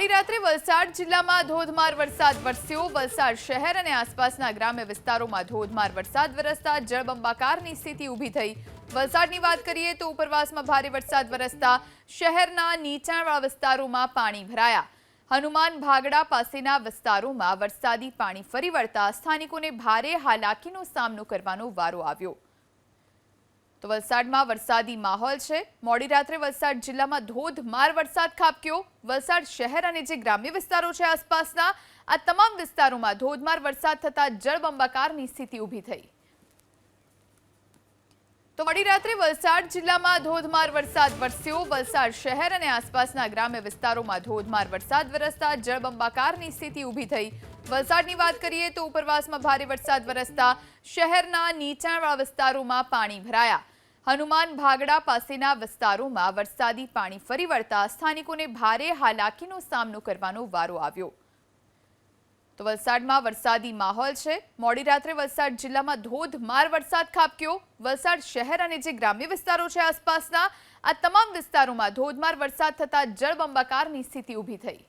મોડી રાત્રે વલસાડ જિલ્લામાં ધોધમાર વરસાદ વરસ્યો. વલસાડ શહેર અને આસપાસના ગ્રામ્ય વિસ્તારોમાં ધોધમાર વરસાદ વરસતા જળબંબાકારની સ્થિતિ ઊભી થઈ. વલસાડની વાત કરીએ તો ઉપરવાસમાં ભારે વરસાદ વરસતા શહેરના નીચાણવાળા વિસ્તારોમાં પાણી ભરાયા. હનુમાન ભાગડા પાસેના વિસ્તારોમાં વરસાદી પાણી ફરી વળતા સ્થાનિકોને ભારે હાલાકીનો સામનો કરવાનો વારો આવ્યો. તો વલસાડમાં વરસાદી માહોલ છે. મોડી રાત્રે વલસાડ જિલ્લામાં ધોધમાર વરસાદ ખાબક્યો. વલસાડ શહેર અને જે ગ્રામ્ય વિસ્તારો છે આસપાસના, આ તમામ વિસ્તારોમાં ધોધમાર વરસાદ થતા જળબંબાકારની સ્થિતિ ઊભી થઈ. તો મોડી રાત્રે વલસાડ જિલ્લામાં ધોધમાર વરસાદ વરસ્યો. વલસાડ શહેર અને આસપાસના ગ્રામ્ય વિસ્તારોમાં ધોધમાર વરસાદ વરસતા જળબંબાકારની સ્થિતિ ઊભી થઈ. વલસાડની વાત કરીએ તો ઉપરવાસમાં ભારે વરસાદ વરસતા શહેરના નીચાણવાળા વિસ્તારોમાં પાણી ભરાયા. હનુમાન ભાગડા પાસેના વિસ્તારોમાં વરસાદી પાણી ફરી વળતા સ્થાનિકોને ભારે હાલાકીનો સામનો કરવાનો વારો આવ્યો. તો વલસાડમાં વરસાદી માહોલ છે. મોડી રાત્રે વલસાડ જિલ્લામાં ધોધમાર વરસાદ ખાબક્યો. વલસાડ શહેર અને જે ગ્રામ્ય વિસ્તારો છે આસપાસના, આ તમામ વિસ્તારોમાં ધોધમાર વરસાદ થતાં જળબંબાકારની સ્થિતિ ઊભી થઈ.